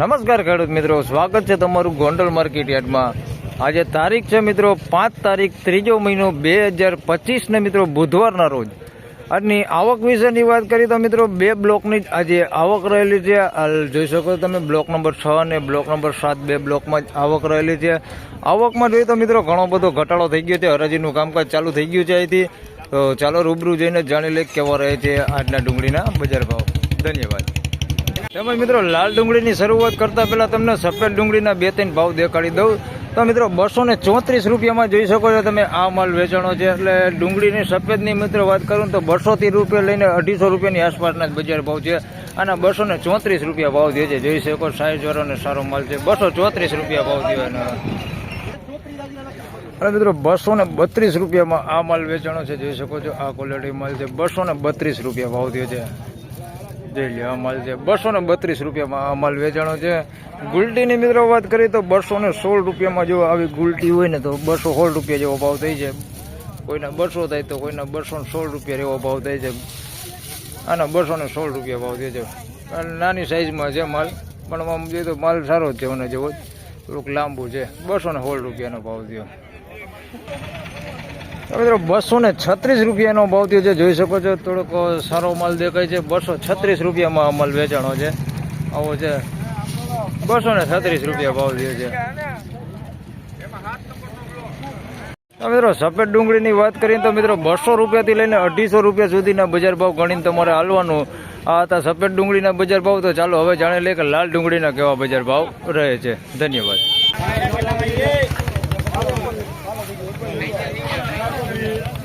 નમસ્કાર ખેડૂત મિત્રો, સ્વાગત છે તમારું ગોંડલ માર્કેટ યાર્ડમાં. આજે તારીખ છે મિત્રો, પાંચ તારીખ, ત્રીજો મહિનો બે હજાર પચીસને મિત્રો બુધવારના રોજ. આજની આવક વિશેની વાત કરીએ તો મિત્રો, બે બ્લોકની જ આજે આવક રહેલી છે. જોઈ શકો તમે, બ્લોક નંબર છ અને બ્લોક નંબર સાત, બે બ્લોકમાં જ આવક રહેલી છે. આવકમાં જોઈએ તો મિત્રો, ઘણો બધો ઘટાડો થઈ ગયો છે. હરાજીનું કામકાજ ચાલુ થઈ ગયું છે અહીંથી. તો ચાલો રૂબરૂ જઈને જાણી લઈએ કેવા રહે છે આજના ડુંગળીના બજાર ભાવ. ધન્યવાદ. તેમજ મિત્રો, લાલ ડુંગળીની શરૂઆત કરતા પહેલા તમને સફેદ ડુંગળીના બે ત્રણ ભાવ દેખાડી દઉં. તો મિત્રો, બસો ને ચોત્રીસ રૂપિયામાં જોઈ શકો છો તમે, આ માલ વેચાણો છે. એટલે ડુંગળીની સફેદની મિત્રો વાત કરું તો બસોથી રૂપિયા લઈને અઢીસો રૂપિયાની આસપાસના બજાર ભાવ છે. અને બસો ને ચોત્રીસ રૂપિયા ભાવ દે છે જોઈ શકો સાઈઝ વાળો સારો માલ છે. બસો ચોત્રીસ રૂપિયા ભાવ દેવાનો અને મિત્રો, બસો ને બત્રીસ રૂપિયામાં આ માલ વેચાણો છે, જોઈ શકો છો, આ ક્વોલિટી માલ છે. બસો ને બત્રીસ રૂપિયા ભાવ દે છે. જોઈ લે આ માલ છે, બસો ને બત્રીસ રૂપિયામાં આ માલ વેચાણો છે. ગુલટીની મિત્રો વાત કરીએ તો બસો ને સોળ રૂપિયામાં જો આવી ગુલટી હોય ને તો બસો સોળ રૂપિયા જેવો ભાવ થઈ છે કોઈના બસો થાય તો કોઈના બસો સોળ રૂપિયા જેવો ભાવ થાય છે આના બસો ને સોળ રૂપિયા ભાવ થાય છે નાની સાઇઝમાં છે માલ, પણ આમ જોઈએ તો માલ સારો જ છે, મને જેવો. થોડુંક લાંબુ છે. બસો ને સોળ રૂપિયાનો ભાવ થયો. મિત્રો બસો ને છત્રીસ રૂપિયાનો ભાવ થયો છે. જોઈ શકો છો, થોડોક સારો માલ દેખાય છે. બસો છત્રીસ રૂપિયામાં માલ વેચાણો છે. આવો છે. બસો ને છત્રીસ રૂપિયા ભાવ થયો છે. મિત્રો, સફેદ ડુંગળીની વાત કરીએ તો મિત્રો, બસો રૂપિયાથી લઈને અઢીસો રૂપિયા સુધીના બજાર ભાવ ગણીને તમારે હાલવાનું. આ હતા સફેદ ડુંગળીના બજાર ભાવ. તો ચાલો હવે જાણી લઈએ કે લાલ ડુંગળીના કેવા બજાર ભાવ રહે છે. ધન્યવાદ.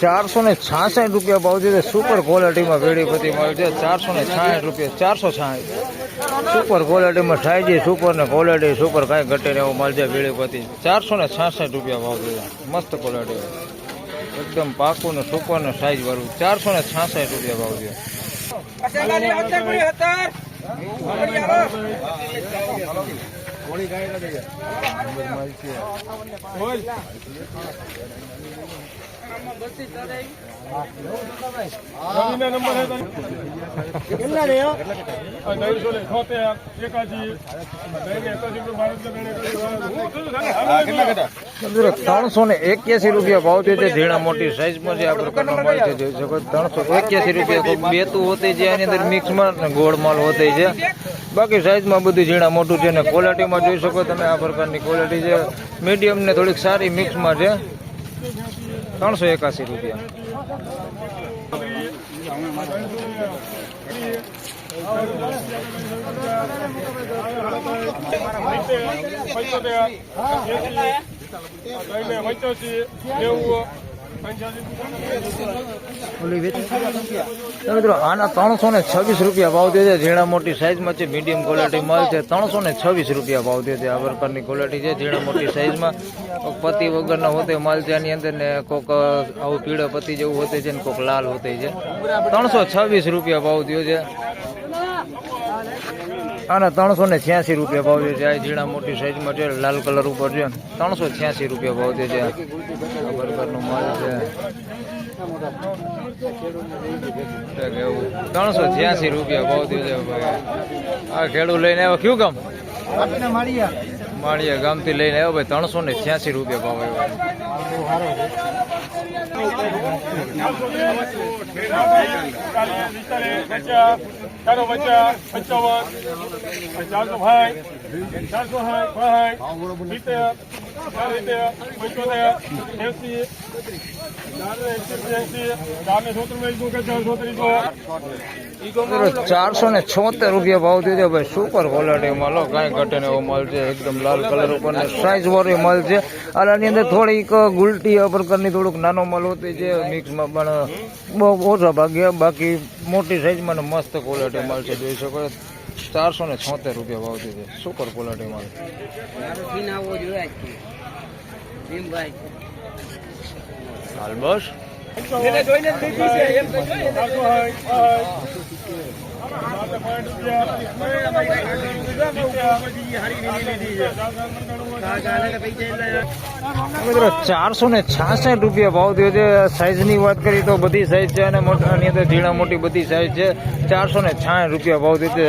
ચારસો ને છાસઠ રૂપિયા ભાવ છે. સુપર ક્વોલિટીમાં વેડીપતિ મળે છે. ચારસો ને છાસઠ રૂપિયા ચારસો છાસઠ. સુપર ક્વોલિટીમાં થાય છે. સુપર ને ક્વોલિટી સુપર કાંઈ ઘટે ને એવું મળશે વેડીપતિ ચારસો ને છાસઠ રૂપિયા ભાવ છે. મસ્ત ક્વોલિટી એકદમ પાકું ને સુપર ને સાઈઝ વાળું. ચારસો ને છાસઠ રૂપિયા ભાવ છે. મિત્રો ત્રણસો ને એક્યાસી રૂપિયા ભાવ છે ઝીણા મોટી સાઈઝમાં જે આ પ્રકારનો માલ છે ત્રણસો એક્યાસી રૂપિયા બેતું હોતી છે એની અંદર મિક્સમાં ને ગોળ માલ હોતી છે બાકી સાઈઝમાં બધું ઝીણા મોટું છે ને ક્વોલિટીમાં જોઈ શકો તમે આ પ્રકારની ક્વોલિટી છે મીડિયમ ને થોડીક સારી મિક્સમાં છે ત્રણસો એકાસી રૂપિયા તો આના ત્રણસો ને છવ્વીસ રૂપિયા ભાવ દે છે ઝીણા મોટી સાઇઝમાં છે મીડિયમ ક્વોલિટી માલ છે. ત્રણસો ને છવ્વીસ રૂપિયા ભાવ દે છે આ પ્રકારની ક્વોલિટી છે, ઝીણા મોટી સાઇઝમાં પતિ વગરના હોતે માલ છે, આની અંદર ને કોઈક આવું પીળો પતિ જેવું હોતે છે ને કોઈક લાલ હોતે છે. ત્રણસો છવ્વીસ રૂપિયા ભાવ દો છે. આના ત્રણસો ને છ્યાસી રૂપિયા ભાવ છે. આ ઝીણા મોટી સાઇઝમાં છે, લાલ કલર ઉપર છે. ત્રણસો છ્યાસી રૂપિયા ભાવ માલ છે. ત્રણસો છ્યાસી રૂપિયા ભાવ દિવસ છે ભાઈ. આ ખેડૂત લઈને આવ્યો. કયું ગામ? માળિયા. ગામથી લઈને આવ્યો ભાઈ. ત્રણસો ને છ્યાસી રૂપિયા ભાવ આવ્યો. ચારસો ભાઈ. ચારસો ભાઈ. સિત્તેર ચારસો ને છોતેર રૂપિયા ભાવ દીધો ભાઈ. સુપર ક્વોલિટી માલો કાંઈ ઘટે ને એવો છે. એકદમ લાલ કલર ઉપર ને સાઈઝ વાળો મળશે અને આની અંદર થોડીક ગુલટી પ્રકારની થોડુંક નાનો માલ હોતી છે. મિક્સમાં પણ બહુ ઓછા ભાગ્યા. બાકી મોટી સાઈઝમાં મસ્ત ક્વોલિટી મળશે જોઈ શકો ચારસો ને છોતેર રૂપિયા ભાવ થયો છે. સુપર ક્વોલિટી માલ હાલ બસ. મિત્રો ચારસો ને છાસઠ રૂપિયા ભાવ થયો છે. સાઈઝની વાત કરીએ તો બધી સાઈઝ છે અને મોટા અંદર ઝીણા મોટી બધી સાઈઝ છે. ચારસો ને છાસઠ રૂપિયા ભાવ થયો છે.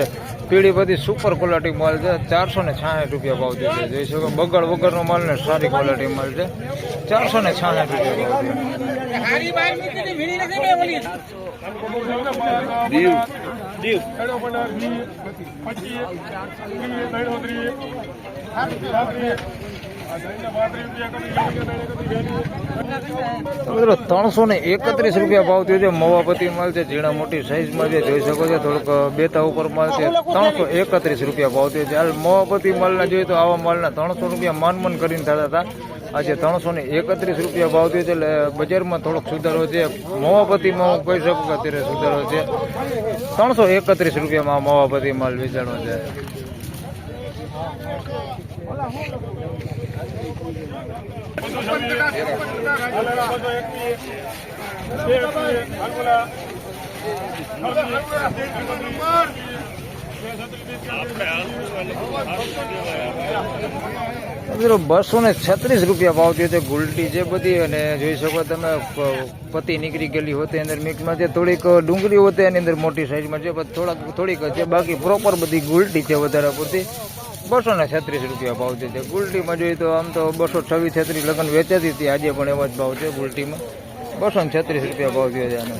પીળી બધી સુપર ક્વોલિટી માલ છે. ચારસો ને છાસઠ રૂપિયા ભાવ જોઈએ છે. જોઈ શકો બગડ વગરનો માલ ને સારી ક્વોલિટી માલ છે. ચારસો ને છાસઠ રૂપિયા ભાવ દીવ. દીવ. મિત્રો ત્રણસો ને એકત્રીસ રૂપિયા ભાવ થયો છે. મવાપતિ માલ છે, ઝીણા મોટી સાઈઝમાં છે, જોઈ શકો છો, થોડુંક બેતા ઉપર માલ છે. ત્રણસો એકત્રીસ રૂપિયા ભાવ થયો છે. હાલ મવાપતિ માલના જોઈએ તો આવા માલના ત્રણસો રૂપિયા માન મન કરીને થતા હતા. આજે ત્રણસો ને એકત્રીસ રૂપિયા ભાવ થયો છે. એટલે બજારમાં થોડોક સુધારો છે. મવાપતિમાં હું કહી શકું કે અત્યારે સુધારો છે. ત્રણસો એકત્રીસ રૂપિયામાં મવાપતિ માલ વેચાણો છે. બસો ને છત્રીસ રૂપિયા ભાવ થયો છે ગુલટી જે બધી અને જોઈ શકો તમે પતિ નીકળી ગયેલી હોતી અંદર મિક્સમાં છે થોડીક ડુંગળી હોતી એની અંદર મોટી સાઈઝમાં છે થોડાક થોડીક જ છે બાકી પ્રોપર બધી ગુલટી છે વધારે પૂરતી. બસો ને છત્રીસ રૂપિયા ભાવ છે ગુલટીમાં જોઈએ તો આમ તો બસો છવ્વીસ છત્રીસ લગ્ન વેચાતી હતી આજે પણ એવા જ ભાવ છે ગુલટીમાં. બસો ને છત્રીસ રૂપિયા ભાવ થયો છે આનો.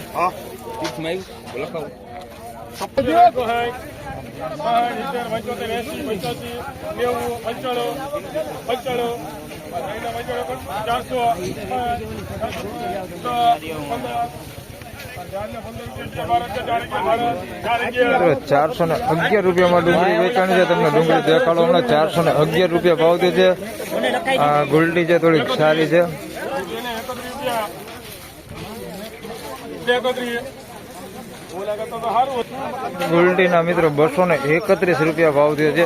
ચારસો ચારસો ને અગિયાર રૂપિયામાં ડુંગળી વેચાણી છે. તમને ડુંગળી દેખાડો. હમણાં ચારસો ને અગિયાર રૂપિયા ભાવ દે છે. આ ગુલટી છે, થોડીક સારી છે. ગુલટીના મિત્રો બસો ને એકત્રીસ રૂપિયા ભાવ થયો છે.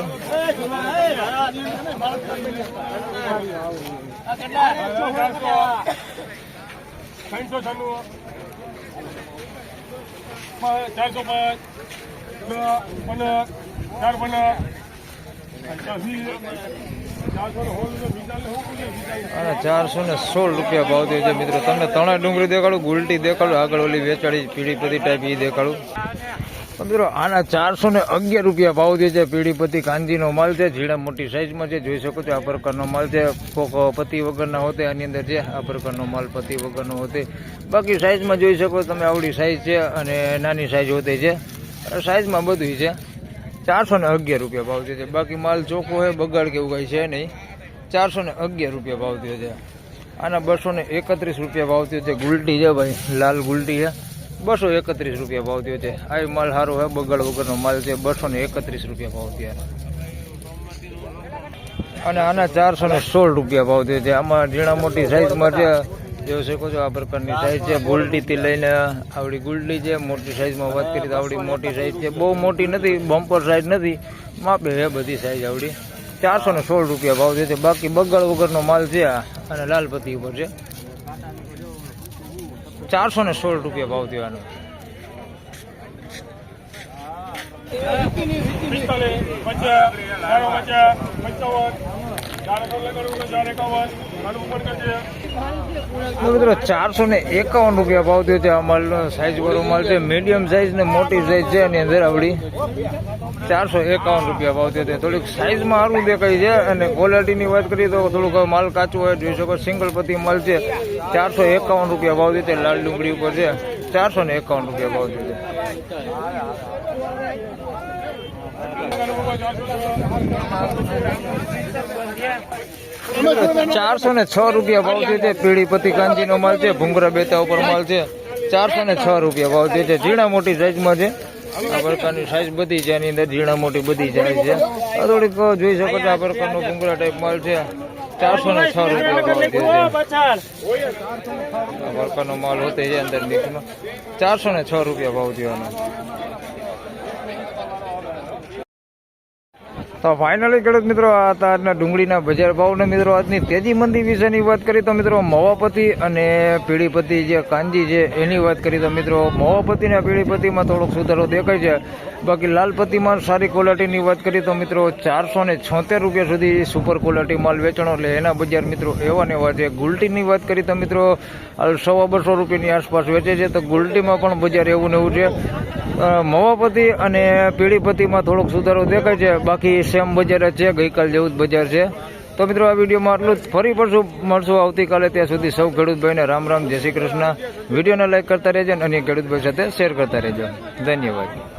ત્રણસો છન્નું ચારસો પાંચ પંદર ચાર પંદર અને ચારસો સોળ રૂપિયા ભાવ થયો છે મિત્રો. તમને ત્રણે ડુંગળી દેખાડું, ગુલટી દેખાડું, આગળ ઓલી વેચાડી પીળી પતી ટાઈપ એ દેખાડું. તો મિત્રો આના ચારસો ને અગિયાર રૂપિયા ભાવ થયો છે. પીળી પતી કાંજીનો માલ છે. ઝીણા મોટી સાઈઝમાં છે. જોઈ શકો છો આ પ્રકારનો માલ છે. પતિ વગરના હોતે, આની અંદર છે. આ પ્રકારનો માલ પતિ વગરનો હોતે. બાકી સાઈઝમાં જોઈ શકો તમે, આવડી સાઈઝ છે અને નાની સાઈઝ હોતે છે. સાઈઝમાં બધું છે. ચારસો ને અગિયાર રૂપિયા ભાવ થયો છે. બાકી માલ ચોખ્ખો હોય, બગાડ કે એવું કાંઈ છે નહીં. ચારસો ને અગિયાર રૂપિયા ભાવ થયો છે. આના બસો ને એકત્રીસ રૂપિયા ભાવ થયો છે. ગુલટી છે ભાઈ. લાલ ગુલટી છે. બસો એકત્રીસ રૂપિયા ભાવ થયો છે. આ માલ સારો હોય બગડ વગરનો માલ છે, બસો ને એકત્રીસ રૂપિયા ભાવ થયા. અને આના ચારસો ને સોળ રૂપિયા ભાવ થયો છે. આમાં ઝીણા મોટી સાઈઝમાં છે. જોઈ શકો છો આ પ્રકારની સાઈઝ છે. ગુલટીથી લઈને આવડી ગુલટી છે. મોટી સાઈઝમાં વાત કરીએ તો આવડી મોટી સાઈઝ છે. બહુ મોટી નથી બમ્પર સાઈઝ નથી. માપે હે બધી સાઈઝ આવડી. ચારસો ને સોળ રૂપિયા ભાવ થયો છે. બાકી બગડ વગરનો માલ છે આ. અને લાલપતિ ઉપર છે. ચારસો ને સોળ રૂપિયા ભાવ દેવાનો પંચાવન ચાર એકાવન. મિત્રો ચારસો ને એકાવન રૂપિયા ભાવ થયો છે આ માલનો સાઈઝ વાળો માલ છે. મીડિયમ સાઈઝ ને મોટી સાઈઝ છે એની અંદર આવડી. ચારસો એકાવન રૂપિયા ભાવ થયો છે. થોડીક સાઈઝમાં સારું દેખાય છે અને ક્વોલિટીની વાત કરીએ તો થોડુંક માલ કાચું હોય, જોઈ શકો સિંગલ પતિ માલ છે. ચારસો એકાવન રૂપિયા ભાવ થયો છે. લાલ ડુંગળી ઉપર છે. ચારસો ને એકાવન રૂપિયા ભાવ થયો છે. ચારસો ને છ રૂપિયા ભાવ થયો છે, પીળી પતિ કાંચીનો માલ છે, ભૂંગરા બેતા ઉપર માલ છે. ચારસો ને છ રૂપિયા ભાવ થયો ઝીણા મોટી સાઈઝમાં છે. આ પ્રકારની સાઈઝ બધી છે, એની અંદર ઝીણા મોટી બધી સાઈઝ છે. આ થોડીક જોઈ શકો છો, આ પ્રકારનો ભૂંગરા ટાઈપ માલ છે. ચારસો ને છ રૂપિયા ભાવ થયો છે. આ પ્રકારનો માલ હોતે છે અંદર મિક્સમાં ચારસો ને છ રૂપિયા ભાવ થયો તો ફાઇનલી ખેડૂત મિત્રો, આ આજના ડુંગળીના બજાર ભાવને મિત્રો, આજની તેજી મંદી વિશેની વાત કરી તો મિત્રો, મવાપતિ અને પીળીપતિ જે કાંજી છે, એની વાત કરી તો મિત્રો મવાપતિ અને પીળીપતિમાં થોડોક સુધારો દેખાય છે. બાકી લાલપતિમાં સારી ક્વોલિટીની વાત કરી તો મિત્રો, ચારસો ને છોતેર રૂપિયા સુધી સુપર ક્વોલિટી માલ વેચાણો, એટલે એના બજાર મિત્રો, એવા ને એવા છે. ગુલટીની વાત કરી તો મિત્રો, હાલ સવા બસો રૂપિયાની આસપાસ વેચે છે, તો ગુલટીમાં પણ બજાર એવું ને એવું છે. મવાપતિ અને પીળીપતિમાં થોડોક સુધારો દેખાય છે. બાકી સેમ બજાર જ છે, ગઈકાલ જેવું જ બજાર છે. તો મિત્રો, આ વિડીયોમાં આટલું જ. ફરી પડશું મળશું આવતીકાલે, ત્યાં સુધી સૌ ખેડૂતભાઈને રામ રામ, જય શ્રી કૃષ્ણ. વિડીયોને લાઈક કરતા રહેજો અને ખેડૂતભાઈ સાથે શેર કરતા રહેજો. ધન્યવાદ.